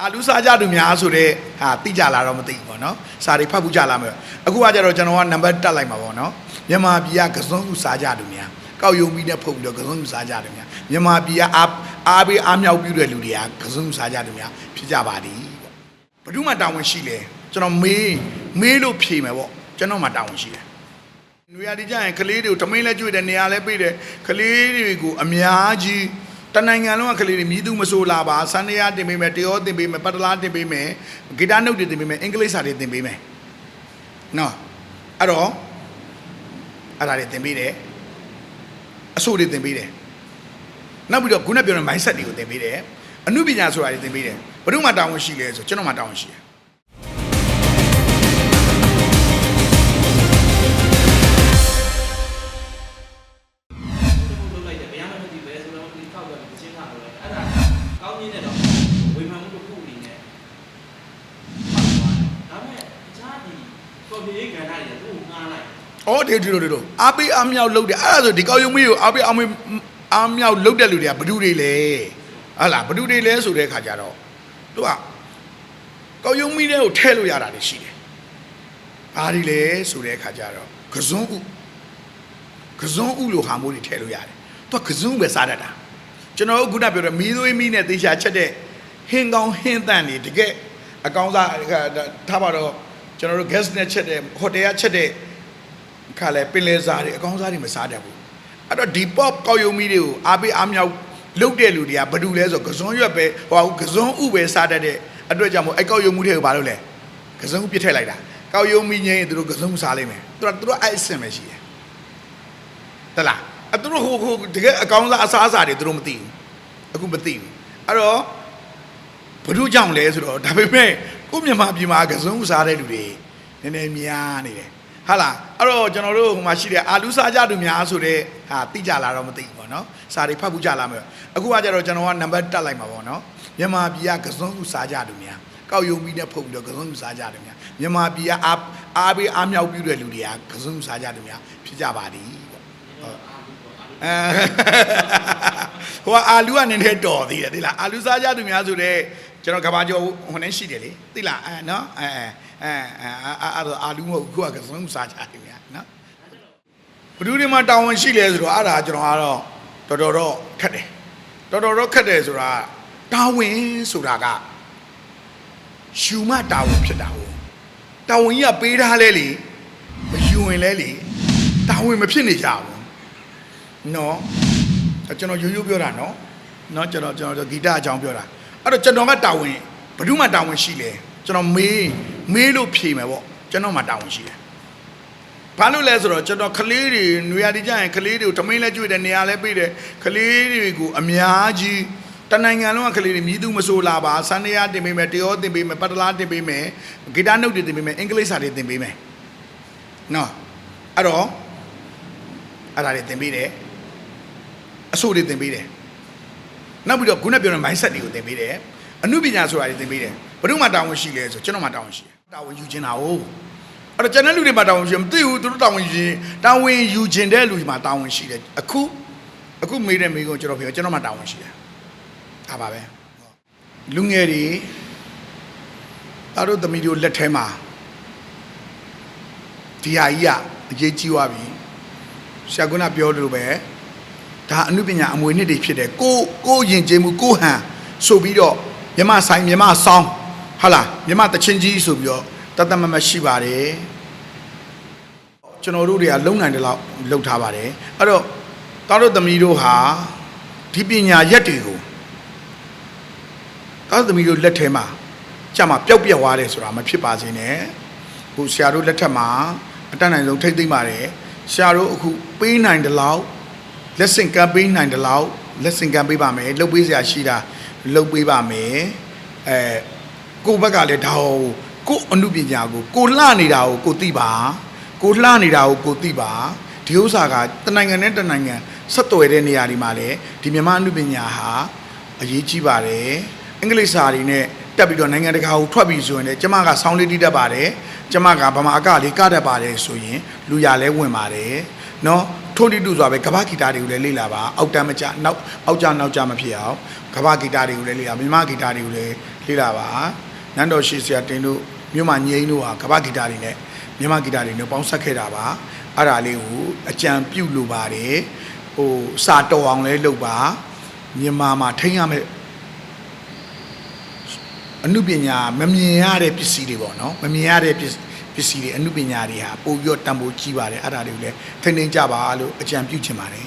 အာလူစားကြသူများဆိုတော့ဟာတိကြလာတော့မသိဘူးပေါ့နော်စာတွေဖတ်ဖို့ကြလာမယ်အခုကကြတော့ကျွန်တော်ကနံပါတ်တက်လိုက်မှာပေါ့နော်မြန်မာပြည်ကကစုံဥစားကြသူများကောက်ယုံပြီးနဲ့ဖုတ်ပြီးတော့ကစုံဥစားကြတယ်များမြန်မာပြည်ကအားအားပေးအားမြောက်ပြုတဲ့လူတွေကကစုံဥစားကြသူများဖြစ်ကြပါသည်ပေါ့ဘယ်သူမှတာဝန်ရှိလဲကျွန်တော်မေးမေးလို့ဖြေမယ်ပေါ့ကျွန်တော်မှတာဝန်ရှိတယ်။နွေရာဒီကျရင်ကလေးတွေကိုထမင်းလဲကျွေးတယ်နေရာလဲပေးတယ်ကလေးတွေကိုအများကြီး တနိုင်ငံလုံးကကလေးတွေမြည်သူမဆိုးလာပါဆန်ရတင်ပေးမယ်တရောတင်ပေးမယ်ပတ်တလားတင်ပေးမယ်ဂီတနုတ်တွေတင်ပေးမယ်အင်္ဂလိပ်စာတွေတင်ပေးမယ်။နော်အဲ့တော့အဲ့ဒါတွေတင်ပေးတယ်အဆိုတွေတင်ပေးတယ်နောက်ပြီးတော့ခုနပြောတဲ့ mindset တွေကိုတင်ပေးတယ်အမှုပညာဆိုတာတွေတင်ပေးတယ်ဘယ်သူမှတာဝန်ရှိလဲဆိုကျွန်တော်မှတာဝန်ရှိတယ် ကော်ပီရေးကဏ္ဍတွေသူ့ကိုငားလိုက်။အော်ဒီဒီလိုဒီလိုအားပေးအားမြောက်လုပ်တယ်အဲ့ဒါဆိုဒီကောက်ရုံမီးကိုအားပေးအားမအားမြောက်လုပ်တဲ့လူတွေကဘယ်သူတွေလဲ။ဟုတ်လားဘယ်သူတွေလဲဆိုတဲ့ခါကျတော့သူကကောက်ရုံမီးတွေကိုထည့်လို့ရတာတွေရှိတယ်။ဘာတွေလဲဆိုတဲ့ခါကျတော့ကစွန်းဥကစွန်းဥလို့ဟာမိုးတွေထည့်လို့ရတယ်။သူကကစွန်းပဲစားတတ်တာ။ကျွန်တော်တို့ခုနပြောတဲ့မီးသွေးမီးနဲ့တေချာချက်တဲ့ဟင်းကောင်းဟင်းတန်တွေတကယ်အကောင်းစားထားပါတော့ ကျွန်တော်တို့ guest နဲ့ချက်တဲ့ဟိုတယ်ကချက်တဲ့ခါလဲပင်လယ်စားတွေအကောင်းစားတွေမစားတတ်ဘူးအဲ့တော့ဒီ pop ကောက်ယုံမီတွေကိုအားပေးအားမြောက်လုပ်တဲ့လူတွေကဘာလို့လဲဆိုတော့ကစွန်းရွက်ပဲဟိုကစွန်းဥပဲစားတတ်တဲ့အတွက်ကြောင့်မို့အဲ့ကောက်ယုံမီတွေကိုဘာလို့လဲကစွန်းဥပြစ်ထည့်လိုက်တာကောက်ယုံမီငိမ့်ရင်သူတို့ကစွန်းဥစားလိမ့်မယ်သူတို့သူတို့အဲ့အဆင်ပဲရှိတယ်တလားအဲ့သူတို့ဟိုဟိုတကယ်အကောင်းစားအစားအစာတွေသူတို့မသိဘူးအခုမသိဘူးအဲ့တော့ဘ누구ကြောင့်လဲဆိုတော့ဒါပေမဲ့ ကိုမြန်မာပြည်မှာကစွန်းဥစားတဲ့လူတွေနည်းနည်းများနေတယ်ဟာလားအဲ့တော့ကျွန်တော်တို့ဟိုမှာရှိတဲ့အာလူစားကြသူများဆိုတဲ့ဟာတိကြလာတော့မသိဘူးပေါ့နော်စာတွေဖတ်ဖို့ကြလာမယ်အခုကကြတော့ကျွန်တော်ကနံပါတ်တက်လိုက်မှာပေါ့နော်မြန်မာပြည်ကကစုံဥစားကြသူများကောက်ယုံပြီးနဲ့ဖုတ်ပြီးတော့ကစုံဥစားကြတယ်များမြန်မာပြည်ကအားအားပေးအားမြောက်ပြုတဲ့လူတွေကကစုံဥစားကြသူများဖြစ်ကြပါသည်ပေါ့ဟုတ်အဲဟိုကအာလူကနည်းနည်းတော်သေးတယ်သိလားအာလူစားကြသူများဆိုတဲ့ ကျွန်တော်ကဘာကျော်ဟိုနဲ့ရှိတယ်လေသိလားအဲနော်အဲအဲအဲအဲအဲ့ဒါအာလူမဟုတ်ခုကကစုံဥစားကြတယ်များနော်ဘယ်သူတွေမှတာဝန်ရှိလဲဆိုတော့အဲ့ဒါကျွန်တော်ကတော့တော်တော်တော့ခက်တယ်တော်တော်တော့ခက်တယ်ဆိုတာတာဝန်ဆိုတာကယူမတာဝန်ဖြစ်တာဟုတ်တာဝန်ကြီးကပေးထားလဲလေမယူရင်လဲလေတာဝန်မဖြစ်နေကြဘူးနော်အဲ့ကျွန်တော်ရိုးရိုးပြောတာနော်နော်ကျွန်တော်ကျွန်တော်ဂီတအကြောင်းပြောတာ အဲ့တော့ကျွန်တော်ကတာဝန်ဘယ်သူမှတာဝန်ရှိလဲကျွန်တော်မေးမေးလို့ဖြေမယ်ပေါ့ကျွန်တော်မှတာဝန်ရှိတယ်ဘာလို့လဲဆိုတော့ကျွန်တော်ကလေးတွေနွေရာဒီကျရင်ကလေးတွေကိုထမင်းလဲကျွေးတယ်နေရာလဲပေးတယ်ကလေးတွေကိုအများကြီးတနိုင်ငံလုံးကကလေးတွေမြည်သူမဆိုးလာပါဆန်ရတင်ပေးမယ်တရောတင်ပေးမယ်ပတ်တလားတင်ပေးမယ်ဂီတနုတ်တွေတင်ပေးမယ်အင်္ဂလိပ်စာတွေတင်ပေးမယ်နော်အဲ့တော့အဲ့ဒါတွေတင်ပေးတယ်အဆိုတွေတင်ပေးတယ် နောက်ပြီးတော့ခုနပြောတဲ့ mindset တွေကိုတင်ပေးတယ်အမှုပညာဆိုတာတွေတင်ပေးတယ်ဘယ်သူမှတာဝန်ရှိလဲဆိုကျွန်တော်မှတာဝန်ရှိတယ်တာဝန်ယူချင်တာဟုတ်အဲ့တော့ကျွန်တဲ့လူတွေမှာတာဝန်ရှိမသိဘူးသူတို့တာဝန်ယူရင်တာဝန်ယူခြင်းတဲ့လူတွေမှာတာဝန်ရှိတယ်အခုအခုမေးတဲ့မေးကိုကျွန်တော်ပြောကျွန်တော်မှာတာဝန်ရှိတယ်ဒါပါပဲလူငယ်တွေသားတို့သမီးတို့လက်ထဲမှာဒီဟာကြီးကအရေးကြီးသွားပြီဆရာကနာပြောလို့ပဲ ဒါအနုပညာအမွေနှစ်တွေဖြစ်တယ်ကိုကိုယဉ်ကျေးမှုကိုဟန်ဆိုပြီးတော့မြမဆိုင်မြမဆောင်းဟုတ်လားမြမတချင်းကြီးဆိုပြီးတော့တတ်တတ်မတ်မတ်ရှိပါတယ်ကျွန်တော်တို့တွေကလုံနိုင်တယ်လို့လှုပ်ထားပါတယ်အဲ့တော့သားတို့သမီးတို့ဟာဒီပညာရက်တွေကိုသားတို့သမီးတို့လက်ထဲမှာကြာမှာပျောက်ပြက်သွားတယ်ဆိုတာမဖြစ်ပါစေနဲ့ဟိုဆရာတို့လက်ထက်မှာအတတ်နိုင်ဆုံးထိတ်သိမ်းပါတယ်ဆရာတို့အခုပေးနိုင်တယ်လို့ လက်ဆင့်ကမ်းပေးနိုင်တယ်လို့လက်ဆင့်ကမ်းပေးပါမယ်လှုပ်ပေးစရာရှိတာလှုပ်ပေးပါမယ်အဲကိုယ့်ဘက်ကလည်းဒါဟိုကိုယ့်အမှုပညာကိုကိုလှနေတာကိုကိုသိပါကိုလှနေတာကိုကိုသိပါဒီဥစ္စာကတနိုင်ငံနဲ့တနိုင်ငံဆက်သွယ်တဲ့နေရာဒီမှာလည်းဒီမြန်မာအနုပညာဟာအရေးကြီးပါတယ်အင်္ဂလိပ်စာတွေနဲ့တက်ပြီးတော့နိုင်ငံတကာကိုထွက်ပြီးဆိုရင်လည်းကျမကဆောင်းလေးတီးတတ်ပါတယ်ကျမကဗမာအကလေးကတတ်ပါတယ်ဆိုရင်လူရလဲဝင်ပါတယ် နော်ထို့တိတူဆိုတာပဲကမ္ဘာဂီတာတွေကိုလည်းလေ့လာပါအောက်တန်းမကြနောက်အောက်ကြနောက်ကြမဖြစ်အောင်ကမ္ဘာဂီတာတွေကိုလည်းလေ့လာမြန်မာဂီတာတွေကိုလည်းလေးလာပါနန်းတော်ရှိဆရာတင်တို့မြို့မှာငိမ့်တို့ဟာကပ္ပဂီတာတွေနဲ့မြန်မာဂီတာတွေနဲ့ပေါင်းဆက်ခဲ့တာပါအဲ့ဒါလေးကိုအကြံပြုလိုပါတယ်ဟိုစာတော်အောင်လဲလုပ်ပါမြန်မာမှာထိန်းရမယ့်အမှုပညာမမြင်ရတဲ့ပစ္စည်းတွေပေါ့နော်မမြင်ရတဲ့ပစ္စည်း ပစ္စည်းတွေအမှုပညာတွေဟာပို့ပြီးတော့တန်ဖိုးကြီးပါတယ်အဲ့ဒါတွေကိုလည်းထိန်းသိမ်းကြပါလို့အကြံပြုချင်ပါတယ်